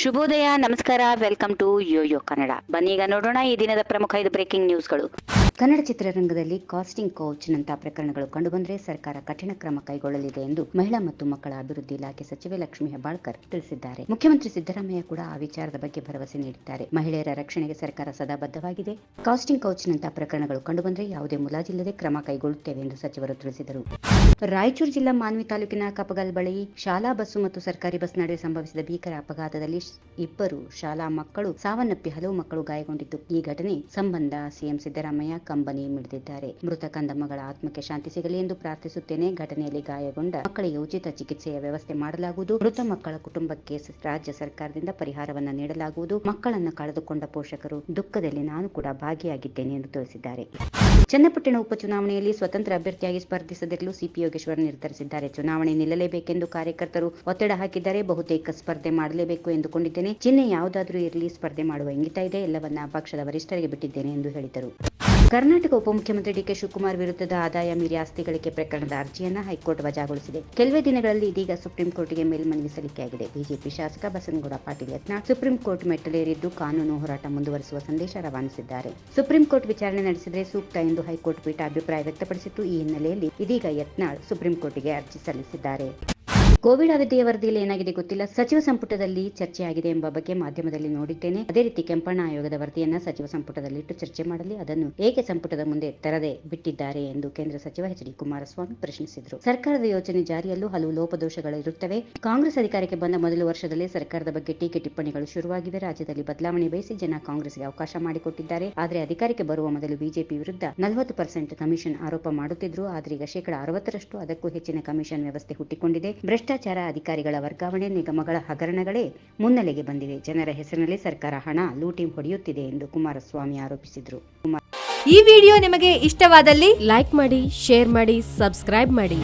ಶುಭೋದಯ, ನಮಸ್ಕಾರ welcome to Yoyo Kannada. ಬನ್ನೀಗ ನೋಡೋಣ ಈ ದಿನದ ಪ್ರಮುಖ ಐದು ಬ್ರೇಕಿಂಗ್ ನ್ಯೂಸ್ಗಳು ಕನ್ನಡ ಚಿತ್ರರಂಗದಲ್ಲಿ ಕಾಸ್ಟಿಂಗ್ ಕೋಚ್ ನಂತಹ ಪ್ರಕರಣಗಳು ಕಂಡುಬಂದರೆ ಸರ್ಕಾರ ಕಠಿಣ ಕ್ರಮ ಕೈಗೊಳ್ಳಲಿದೆ ಎಂದು ಮಹಿಳಾ ಮತ್ತು ಮಕ್ಕಳ ಅಭಿವೃದ್ಧಿ ಇಲಾಖೆ ಸಚಿವೆ ಲಕ್ಷ್ಮಿ ಹೆಬ್ಬಾಳ್ಕರ್ ತಿಳಿಸಿದ್ದಾರೆ. ಮುಖ್ಯಮಂತ್ರಿ ಸಿದ್ದರಾಮಯ್ಯ ಕೂಡ ಆ ವಿಚಾರದ ಬಗ್ಗೆ ಭರವಸೆ ನೀಡಿದ್ದಾರೆ. ಮಹಿಳೆಯರ ರಕ್ಷಣೆಗೆ ಸರ್ಕಾರ ಸದಾ ಬದ್ಧವಾಗಿದೆ. ಕಾಸ್ಟಿಂಗ್ ಕೌಚ್ ನಂತಹ ಪ್ರಕರಣಗಳು ಕಂಡುಬಂದರೆ ಯಾವುದೇ ಮುಲಾಜಿಲ್ಲದೆ ಕ್ರಮ ಕೈಗೊಳ್ಳುತ್ತೇವೆ ಎಂದು ಸಚಿವರು ತಿಳಿಸಿದರು. ರಾಯಚೂರು ಜಿಲ್ಲಾ ಮಾನ್ವಿ ತಾಲೂಕಿನ ಕಪಗಲ್ ಬಳಿ ಶಾಲಾ ಬಸ್ಸು ಮತ್ತು ಸರ್ಕಾರಿ ಬಸ್ ನಡುವೆ ಸಂಭವಿಸಿದ ಭೀಕರ ಅಪಘಾತದಲ್ಲಿ ಇಬ್ಬರು ಶಾಲಾ ಮಕ್ಕಳು ಸಾವನ್ನಪ್ಪಿ ಹಲವು ಮಕ್ಕಳು ಗಾಯಗೊಂಡಿದ್ದು. ಈ ಘಟನೆ ಸಂಬಂಧ ಸಿಎಂ ಸಿದ್ದರಾಮಯ್ಯ ಕಂಬನಿ ಮಿಡಿದಿದ್ದಾರೆ. ಮೃತ ಕಂದಮ್ಮಗಳ ಆತ್ಮಕ್ಕೆ ಶಾಂತಿ ಸಿಗಲಿ ಎಂದು ಪ್ರಾರ್ಥಿಸುತ್ತೇನೆ. ಘಟನೆಯಲ್ಲಿ ಗಾಯಗೊಂಡ ಮಕ್ಕಳಿಗೆ ಉಚಿತ ಚಿಕಿತ್ಸೆಯ ವ್ಯವಸ್ಥೆ ಮಾಡಲಾಗುವುದು. ಮೃತ ಮಕ್ಕಳ ಕುಟುಂಬಕ್ಕೆ ಸ- ರಾಜ್ಯ ಸರ್ಕಾರದಿಂದ ಪರಿಹಾರವನ್ನು ನೀಡಲಾಗುವುದು. ಮಕ್ಕಳನ್ನು ಕಳೆದುಕೊಂಡ ಪೋಷಕರು ದುಃಖದಲ್ಲಿ ನಾನು ಕೂಡ ಭಾಗಿಯಾಗಿದ್ದೇನೆ ಎಂದು ತಿಳಿಸಿದ್ದಾರೆ. ಚನ್ನಪಟ್ಟಣ ಉಪಚುನಾವಣೆಯಲ್ಲಿ ಸ್ವತಂತ್ರ ಅಭ್ಯರ್ಥಿಯಾಗಿ ಸ್ಪರ್ಧಿಸದಿರಲು ಸಿಪಿ ಯೋಗೇಶ್ವರ್ ನಿರ್ಧರಿಸಿದ್ದಾರೆ. ಚುನಾವಣೆ ನಿಲ್ಲಲೇಬೇಕೆಂದು ಕಾರ್ಯಕರ್ತರು ಒತ್ತಡ ಹಾಕಿದ್ದಾರೆ. ಬಹುತೇಕ ಸ್ಪರ್ಧೆ ಮಾಡಲೇಬೇಕು ಎಂದುಕೊಂಡಿದ್ದೇನೆ. ಚಿಹ್ನೆ ಯಾವುದಾದರೂ ಇರಲಿ ಸ್ಪರ್ಧೆ ಮಾಡುವ ಇಂಗಿತ ಇದೆ. ಎಲ್ಲವನ್ನ ಪಕ್ಷದ ವರಿಷ್ಠರಿಗೆ ಬಿಟ್ಟಿದ್ದೇನೆ ಎಂದು ಹೇಳಿದರು. ಕರ್ನಾಟಕ ಉಪಮುಖ್ಯಮಂತ್ರಿ ಡಿಕೆ ಶಿವಕುಮಾರ್ ವಿರುದ್ಧದ ಆದಾಯ ಮೀರಿ ಆಸ್ತಿ ಗಳಿಕೆ ಪ್ರಕರಣದ ಅರ್ಜಿಯನ್ನು ಹೈಕೋರ್ಟ್ ವಜಾಗೊಳಿಸಿದೆ. ಕೆಲವೇ ದಿನಗಳಲ್ಲಿ ಇದೀಗ ಸುಪ್ರೀಂ ಕೋರ್ಟ್ಗೆ ಮೇಲ್ಮನವಿ ಸಲ್ಲಿಕೆಯಾಗಿದೆ. ಬಿಜೆಪಿ ಶಾಸಕ ಬಸನಗೌಡ ಪಾಟೀಲ್ ಯತ್ನಾಳ್ ಸುಪ್ರೀಂ ಕೋರ್ಟ್ ಮೆಟ್ಟಲೇರಿದ್ದು ಕಾನೂನು ಹೋರಾಟ ಮುಂದುವರಿಸುವ ಸಂದೇಶ ರವಾನಿಸಿದ್ದಾರೆ. ಸುಪ್ರೀಂ ಕೋರ್ಟ್ ವಿಚಾರಣೆ ನಡೆಸಿದರೆ ಸೂಕ್ತ ಎಂದು ಹೈಕೋರ್ಟ್ ಪೀಠ ಅಭಿಪ್ರಾಯ ವ್ಯಕ್ತಪಡಿಸಿತ್ತು. ಈ ಹಿನ್ನೆಲೆಯಲ್ಲಿ ಇದೀಗ ಯತ್ನಾಳ್ ಸುಪ್ರೀಂ ಕೋರ್ಟ್ಗೆ ಅರ್ಜಿ ಸಲ್ಲಿಸಿದ್ದಾರೆ. ಕೋವಿಡ್ ಅವಧಿಯ ವರದಿಯಲ್ಲಿ ಏನಾಗಿದೆ ಗೊತ್ತಿಲ್ಲ. ಸಚಿವ ಸಂಪುಟದಲ್ಲಿ ಚರ್ಚೆಯಾಗಿದೆ ಎಂಬ ಬಗ್ಗೆ ಮಾಧ್ಯಮದಲ್ಲಿ ನೋಡಿದ್ದೇನೆ. ಅದೇ ರೀತಿ ಕೆಂಪಣ್ಣ ಆಯೋಗದ ವರದಿಯನ್ನ ಸಚಿವ ಸಂಪುಟದಲ್ಲಿಟ್ಟು ಚರ್ಚೆ ಮಾಡಲಿ. ಅದನ್ನು ಏಕೆ ಸಂಪುಟದ ಮುಂದೆ ತರದೆ ಬಿಟ್ಟಿದ್ದಾರೆ ಎಂದು ಕೇಂದ್ರ ಸಚಿವ ಎಚ್ ಡಿ ಕುಮಾರಸ್ವಾಮಿ ಪ್ರಶ್ನಿಸಿದರು. ಸರ್ಕಾರದ ಯೋಜನೆ ಜಾರಿಯಲ್ಲೂ ಹಲವು ಲೋಪದೋಷಗಳಿರುತ್ತವೆ ಕಾಂಗ್ರೆಸ್ ಅಧಿಕಾರಕ್ಕೆ ಬಂದ ಮೊದಲ ವರ್ಷದಲ್ಲೇ ಸರ್ಕಾರದ ಬಗ್ಗೆ ಟೀಕೆ ಟಿಪ್ಪಣಿಗಳು ಶುರುವಾಗಿವೆ. ರಾಜ್ಯದಲ್ಲಿ ಬದಲಾವಣೆ ಬಯಸಿ ಜನ ಕಾಂಗ್ರೆಸ್ಗೆ ಅವಕಾಶ ಮಾಡಿಕೊಟ್ಟಿದ್ದಾರೆ. ಆದರೆ ಅಧಿಕಾರಕ್ಕೆ ಬರುವ ಮೊದಲು ಬಿಜೆಪಿ ವಿರುದ್ಧ ನಲವತ್ತು ಪರ್ಸೆಂಟ್ ಕಮಿಷನ್ ಆರೋಪ ಮಾಡುತ್ತಿದ್ರು. ಆದರೆ ಈಗ ಶೇಕಡ ಅರವತ್ತರಷ್ಟು ಅದಕ್ಕೂ ಹೆಚ್ಚಿನ ಕಮಿಷನ್ ವ್ಯವಸ್ಥೆ ಹುಟ್ಟಿಕೊಂಡಿದೆ. ಭ್ರಷ್ಟಾಚಾರ ಅಧಿಕಾರಿಗಳ ವರ್ಗಾವಣೆ ನಿಗಮಗಳ ಹಗರಣಗಳೇ ಮುನ್ನೆಲೆಗೆ ಬಂದಿವೆ. ಜನರ ಹೆಸರಿನಲ್ಲಿ ಸರ್ಕಾರ ಹಣ ಲೂಟಿ ಹೊಡೆಯುತ್ತಿದೆ ಎಂದು ಕುಮಾರಸ್ವಾಮಿ ಆರೋಪಿಸಿದರು. ಈ ವಿಡಿಯೋ ನಿಮಗೆ ಇಷ್ಟವಾದಲ್ಲಿ ಲೈಕ್ ಮಾಡಿ, ಶೇರ್ ಮಾಡಿ, ಸಬ್ಸ್ಕ್ರೈಬ್ ಮಾಡಿ.